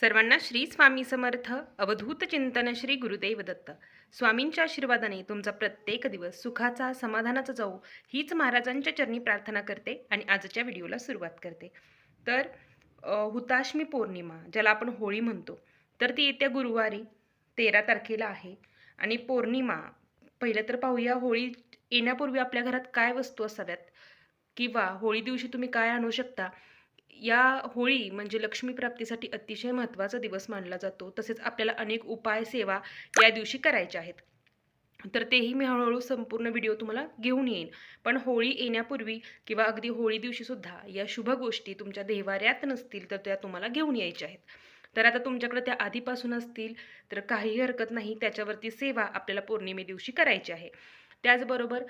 सर्वांना श्री स्वामी समर्थ अवधूत चिंतन श्री गुरुदेव दत्त. स्वामींच्या आशीर्वादाने तुमचा प्रत्येक दिवस सुखाचा समाधानाचा जाऊ हीच महाराजांच्या चरणी प्रार्थना करते आणि आजच्या व्हिडिओला सुरुवात करते. तर हुताश्मी पौर्णिमा ज्याला आपण होळी म्हणतो तर ती येत्या गुरुवारी तेरा तारखेला आहे. आणि पौर्णिमा पहिलं तर पाहूया होळी येण्यापूर्वी आपल्या घरात काय वस्तू असाव्यात? किंवा होळी दिवशी तुम्ही काय आणू शकता? या होळी म्हणजे लक्ष्मी प्राप्तीसाठी अतिशय महत्त्वाचा दिवस मानला जातो. तसेच आपल्याला अनेक उपाय सेवा या दिवशी करायच्या आहेत. तर तेही मी हळूहळू संपूर्ण व्हिडिओ तुम्हाला घेऊन येईन. पण होळी येण्यापूर्वी किंवा अगदी होळी दिवशी सुद्धा या शुभ गोष्टी तुमच्या देवाऱ्यात नसतील तर त्या तुम्हाला घेऊन यायच्या आहेत. तर आता तुमच्याकडे त्या आधीपासून असतील तर काही हरकत नाही. त्याच्यावरती सेवा आपल्याला पौर्णिमे दिवशी करायची आहे. त्याचबरोबर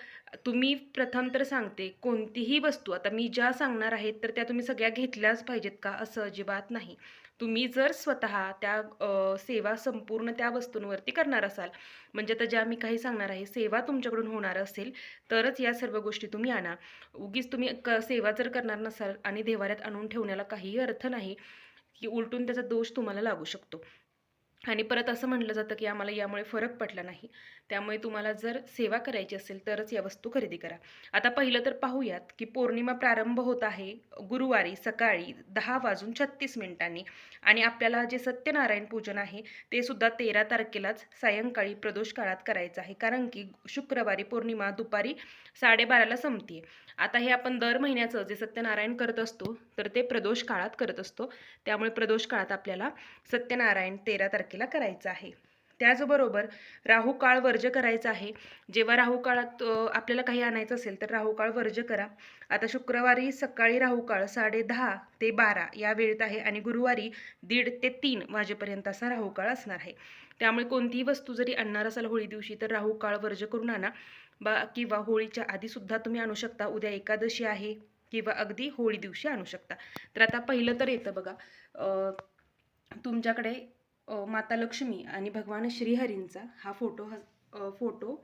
तुम्ही प्रथम तर सांगते कोणतीही वस्तू आता मी ज्या सांगणार आहेत तर त्या तुम्ही सगळ्या घेतल्याच पाहिजेत का? असं अजिबात नाही. तुम्ही जर स्वतः त्या सेवा संपूर्ण त्या वस्तूंवरती करणार असाल म्हणजे आता ज्या मी काही सांगणार आहे सेवा तुमच्याकडून होणार असेल तरच या सर्व गोष्टी तुम्ही आणा. उगीच तुम्ही क सेवा जर करणार नसाल आणि देवाऱ्यात आणून ठेवण्याला काहीही अर्थ नाही की उलटून त्याचा दोष तुम्हाला लागू शकतो. आणि परत असं म्हटलं जातं की आम्हाला यामुळे फरक पडला नाही. त्यामुळे तुम्हाला जर सेवा करायची असेल तरच या वस्तू खरेदी करा. आता पहिलं तर पाहूयात की पौर्णिमा प्रारंभ होत आहे गुरुवारी सकाळी दहा वाजून छत्तीस मिनिटांनी आणि आपल्याला जे सत्यनारायण पूजन आहे ते सुद्धा तेरा तारखेलाच सायंकाळी प्रदोष काळात करायचं आहे. कारण की शुक्रवारी पौर्णिमा दुपारी साडेबाराला संपते आता हे आपण दर महिन्याचं जे सत्यनारायण करत असतो तर ते प्रदोष काळात करत असतो. त्यामुळे प्रदोष काळात आपल्याला सत्यनारायण तेरा तारखेला करायचं आहे. त्याचबरोबर राहू काळ वर्ज करायचा आहे. जेव्हा राहू काळात आपल्याला काही आणायचं असेल तर राहू काळ वर्ज करा. आता शुक्रवारी सकाळी राहू काळ साडे दहा ते बारा या वेळेत आहे आणि गुरुवारी दीड ते तीन वाजेपर्यंत असा राहू काळ असणार आहे. त्यामुळे कोणतीही वस्तू जरी आणणार असाल होळी दिवशी तर राहू काळ वर्ज करून आणा. बा किंवा होळीच्या आधीसुद्धा तुम्ही आणू शकता. उद्या एकादशी आहे किंवा अगदी होळी दिवशी आणू शकता. तर आता पहिलं तर येतं बघा. तुमच्याकडे माता लक्ष्मी आणि भगवान श्रीहरींचा हा फोटो ह फोटो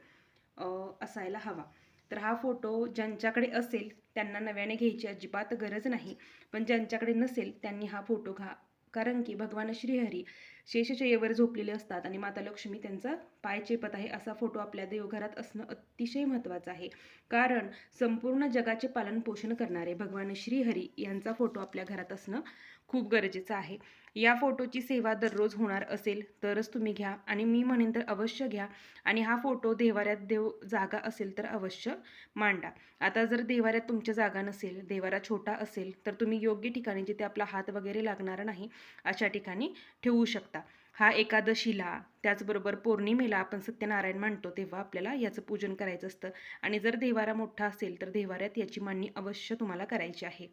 असायला हवा. तर हा फोटो ज्यांच्याकडे असेल त्यांना नव्याने घ्यायची अजिबात गरज नाही. पण ज्यांच्याकडे नसेल त्यांनी हा फोटो घा कारण की भगवान श्रीहरी शेषचयेवर झोपलेले असतात आणि माता लक्ष्मी त्यांचा पाय चेपत आहे असा फोटो आपल्या देवघरात असणं अतिशय महत्त्वाचं आहे. कारण संपूर्ण जगाचे पालन पोषण करणारे भगवान श्रीहरी यांचा फोटो आपल्या घरात असणं खूप गरजेचं आहे. या फोटोची सेवा दररोज होणार असेल तरच तुम्ही घ्या आणि मी म्हणेन तर अवश्य घ्या आणि हा फोटो देवाऱ्यात देव जागा असेल तर अवश्य मांडा. आता जर देवाऱ्यात तुमच्या जागा नसेल देवारा छोटा असेल तर तुम्ही योग्य ठिकाणी जिथे आपला हात वगैरे लागणार नाही अशा ठिकाणी ठेवू शकता. हा एकादशीला त्याचबरोबर पौर्णिमेला आपण सत्यनारायण मांडतो तेव्हा आपल्याला याचं पूजन करायचं असतं. आणि जर देवारा मोठा असेल तर देवाऱ्यात याची मांडणी अवश्य तुम्हाला करायची आहे.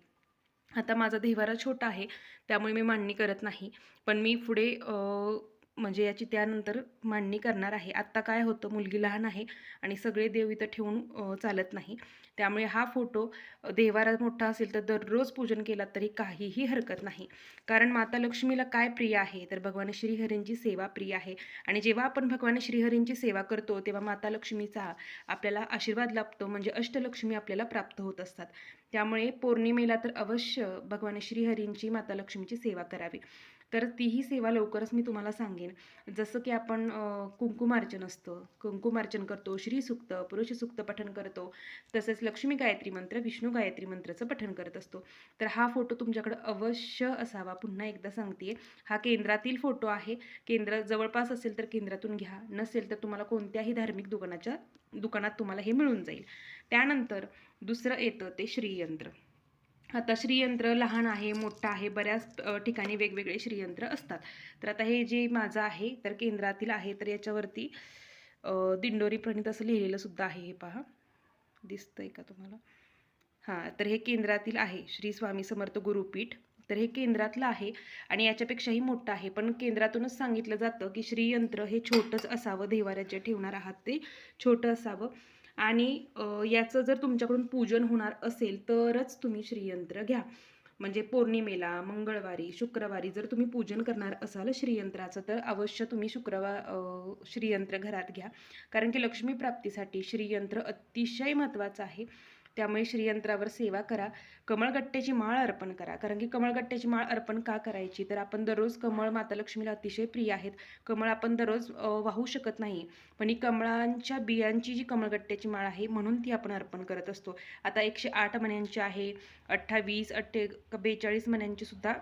आता माझा देवारा छोटा आहे त्यामुळे मी मांडणी करत नाही. पण मी पुढे म्हणजे याची त्यानंतर मांडणी करणार आहे. आत्ता काय होतं मुलगी लहान आहे आणि सगळे देव इथं ठेवून चालत नाही. त्यामुळे हा फोटो देवारा मोठा असेल तर दररोज पूजन केला तरी काहीही हरकत नाही. कारण माता लक्ष्मीला काय प्रिय आहे? तर भगवान श्रीहरींची सेवा प्रिय आहे. आणि जेव्हा आपण भगवान श्रीहरींची सेवा करतो तेव्हा माता लक्ष्मीचा आपल्याला आशीर्वाद लाभतो. म्हणजे अष्टलक्ष्मी आपल्याला प्राप्त होत असतात. त्यामुळे पौर्णिमेला तर अवश्य भगवान श्रीहरींची माता लक्ष्मीची सेवा करावी. तर तीही सेवा लवकरच मी तुम्हाला सांगेन. जसं की आपण कुंकुमार्चन असतं. कुंकुमार्चन करतो श्रीसुक्त पुरुष सुक्त पठण करतो. तसेच लक्ष्मी गायत्री मंत्र विष्णू गायत्री मंत्राचं पठण करत असतो. तर हा फोटो तुमच्याकडे अवश्य असावा. पुन्हा एकदा सांगते हा केंद्रातील फोटो आहे. केंद्र जवळपास असेल तर केंद्रातून घ्या. नसेल तर तुम्हाला कोणत्याही धार्मिक दुकानाच्या दुकानात तुम्हाला हे मिळून जाईल. त्यानंतर दुसरं येतं ते श्रीयंत्र. आता श्रीयंत्र लहान आहे मोठं आहे बऱ्याच ठिकाणी वेगवेगळे श्रीयंत्र असतात. तर आता हे जे माझं आहे तर केंद्रातील आहे तर याच्यावरती दिंडोरी प्रणित असं लिहिलेलं सुद्धा आहे हे पहा. दिसतंय का तुम्हाला? हां तर हे केंद्रातील आहे श्री स्वामी समर्थ गुरुपीठ. तर हे केंद्रातलं आहे आणि याच्यापेक्षाही मोठं आहे. पण केंद्रातूनच सांगितलं जातं की श्रीयंत्र हे छोटंच असावं देवाऱ्यात ठेवणार आहात ते छोटं असावं. आणि याचं जर तुमच्याकडून पूजन होणार असेल तरच तुम्ही श्रीयंत्र घ्या. म्हणजे पौर्णिमेला मंगळवारी शुक्रवारी जर तुम्ही पूजन करणार असाल श्रीयंत्राचं तर अवश्य तुम्ही शुक्रवार श्रीयंत्र घरात घ्या. कारण की लक्ष्मी प्राप्तीसाठी श्रीयंत्र अतिशय महत्त्वाचं आहे. त्यामुळे श्रीयंत्रावर सेवा करा. कमळगट्ट्याची माळ अर्पण करा. कारण की कमळगट्ट्याची माळ अर्पण का करायची? तर आपण दररोज कमळ माता लक्ष्मीला अतिशय प्रिय आहेत. कमळ आपण दररोज वाहू शकत नाही. पण ही कमळांच्या बियांची जी कमळगट्ट्याची माळ आहे म्हणून ती आपण अर्पण करत असतो. आता एकशे आठ मण्यांची आहे. अठ्ठावीस अठ्ठे बेचाळीस मण्यांची सुद्धा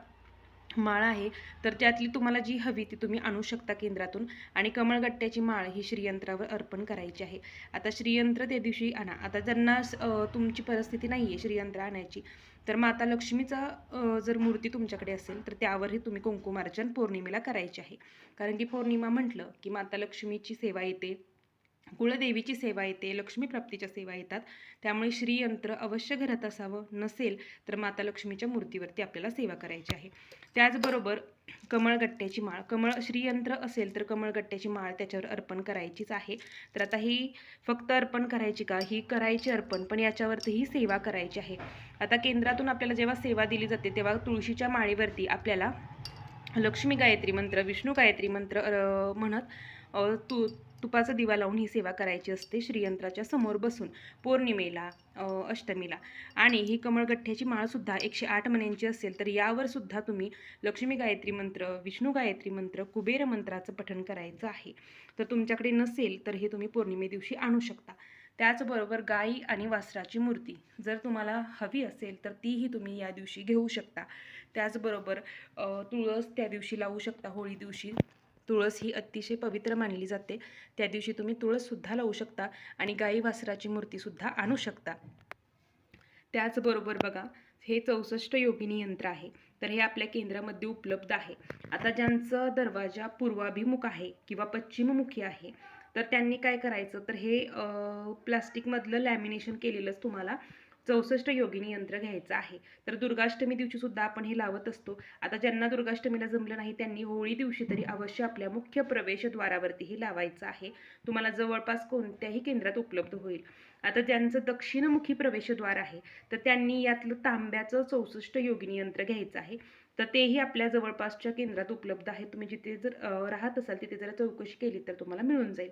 माळ आहे तर त्यातली तुम्हाला जी हवी ती तुम्ही आणू शकता केंद्रातून. आणि कमळगट्ट्याची माळ ही श्रीयंत्रावर अर्पण करायची आहे. आता श्रीयंत्र त्या दिवशी आणा. आता ज्यांना तुमची परिस्थिती नाही आहे श्रीयंत्र आणायची तर माता लक्ष्मीचा जर मूर्ती तुमच्याकडे असेल तर त्यावरही तुम्ही कुंकुमार्चन पौर्णिमेला करायचे आहे. कारण की पौर्णिमा म्हटलं की माता लक्ष्मीची सेवा येते. कुळदेवीची सेवा येते लक्ष्मी प्राप्तीच्या सेवा येतात. त्यामुळे श्रीयंत्र अवश्य घरात असावं नसेल तर माता लक्ष्मीच्या मूर्तीवरती आपल्याला सेवा करायची आहे. त्याचबरोबर कमळगट्ट्याची माळ कमळ श्रीयंत्र असेल तर कमळगट्ट्याची माळ त्याच्यावर अर्पण करायचीच आहे. तर आता ही फक्त अर्पण करायची का? ही करायची अर्पण पण याच्यावरती ही सेवा करायची आहे. आता केंद्रातून आपल्याला जेव्हा सेवा दिली जाते तेव्हा तुळशीच्या माळीवरती आपल्याला लक्ष्मी गायत्री मंत्र विष्णू गायत्री मंत्र म्हणत तू तुपाचा दिवा लावून ही सेवा करायची असते श्रीयंत्राच्या समोर बसून पौर्णिमेला अष्टमीला. आणि ही कमळगठ्ठ्याची माळसुद्धा एकशे आठ मण्यांची असेल तर यावर सुद्धा तुम्ही लक्ष्मी गायत्री मंत्र विष्णू गायत्री मंत्र कुबेर मंत्राचं पठण करायचं आहे. तर तुमच्याकडे नसेल तर हे तुम्ही पौर्णिमे दिवशी आणू शकता. त्याचबरोबर गाई आणि वासराची मूर्ती जर तुम्हाला हवी असेल तर तीही तुम्ही या दिवशी घेऊ शकता. त्याचबरोबर तुळस त्या दिवशी लावू शकता होळी दिवशी. तुळस ही अतिशय पवित्र मानली जाते. त्या दिवशी तुम्ही तुळससुद्धा लावू शकता आणि गाई वासराची मूर्तीसुद्धा आणू शकता. त्याचबरोबर बघा हे चौसष्ट योगिनी यंत्र आहे. तर हे आपल्या केंद्रामध्ये उपलब्ध आहे. आता ज्यांचं दरवाजा पूर्वाभिमुख आहे किंवा पश्चिममुखी आहे तर त्यांनी काय करायचं? तर हे प्लास्टिकमधलं लॅमिनेशन केलेलंच तुम्हाला चौसष्ट योगिनी यंत्र घ्यायचं आहे. तर दुर्गाष्टमी दिवशी सुद्धा आपण हे लावत असतो. आता ज्यांना दुर्गाष्टमीला जमलं नाही त्यांनी होळी दिवशी तरी अवश्य आपल्या मुख्य प्रवेशद्वारावरती हे लावायचं आहे. तुम्हाला जवळपास कोणत्याही केंद्रात उपलब्ध होईल. आता ज्यांचं दक्षिणमुखी प्रवेशद्वार आहे तर त्यांनी यातलं तांब्याचं चौसष्ट योगिनी यंत्र घ्यायचं आहे. तर तेही आपल्या जवळपासच्या केंद्रात उपलब्ध आहे. तुम्ही जिथे जर राहत असाल तिथे जरा चौकशी केली तर तुम्हाला मिळून जाईल.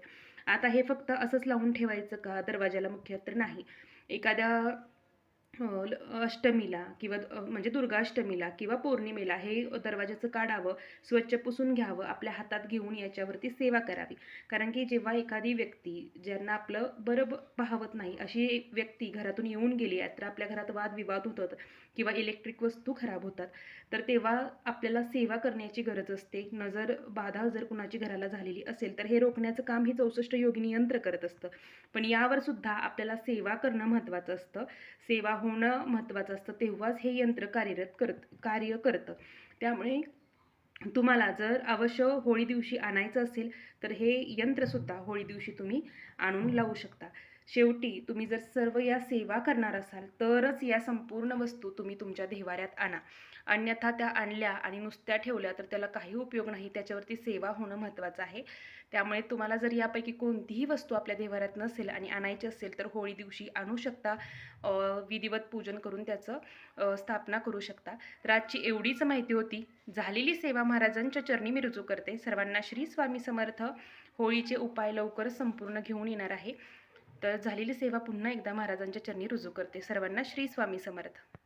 आता हे फक्त असंच लावून ठेवायचं का? दरवाजाला मुख्य तर नाही. एखाद्या अष्टमीला किंवा म्हणजे दुर्गाष्टमीला किंवा पौर्णिमेला हे दरवाजाचं काढावं स्वच्छ पुसून घ्यावं आपल्या हातात घेऊन याच्यावरती सेवा करावी. कारण की जेव्हा एखादी व्यक्ती ज्यांना आपलं बरं पाहवत नाही अशी एक व्यक्ती घरातून येऊन गेली तर आपल्या घरात वादविवाद होतात किंवा इलेक्ट्रिक वस्तू खराब होतात तर तेव्हा आपल्याला सेवा करण्याची गरज असते. नजर बाधा जर कुणाची घराला झालेली असेल तर हे रोखण्याचं काम ही चौसष्ट योगिनी यंत्र करत असतं. पण यावर सुद्धा आपल्याला सेवा करणं महत्त्वाचं असतं. सेवा होणं महत्त्वाचं असतं. तेव्हाच हे यंत्र कार्यरत करत कार्य करतं. त्यामुळे तुम्हाला जर अवश्य होळी दिवशी आणायचं असेल तर हे यंत्रसुद्धा होळी दिवशी तुम्ही आणून लावू शकता. शेवटी तुम्ही जर सर्व या सेवा करणार असाल तरच या संपूर्ण वस्तू तुम्ही तुमच्या देवाऱ्यात आणा. अन्यथा त्या आणल्या आणि नुसत्या ठेवल्या तर त्याला काही उपयोग नाही. त्याच्यावरती सेवा होणं महत्त्वाचं आहे. त्यामुळे तुम्हाला जर यापैकी कोणतीही वस्तू आपल्या देवारात नसेल आणि आणायची असेल तर होळी दिवशी आणू शकता. विधिवत पूजन करून त्याचं स्थापना करू शकता. तर आजची एवढीच माहिती होती. झालेली सेवा महाराजांच्या चरणी मी रुजू करते. सर्वांना श्री स्वामी समर्थ. होळीचे उपाय लवकर संपूर्ण घेऊन येणार आहे. तर झालेली सेवा पुन्हा एकदा महाराजांच्या चरणी रुजू करते. सर्वांना श्री स्वामी समर्थ.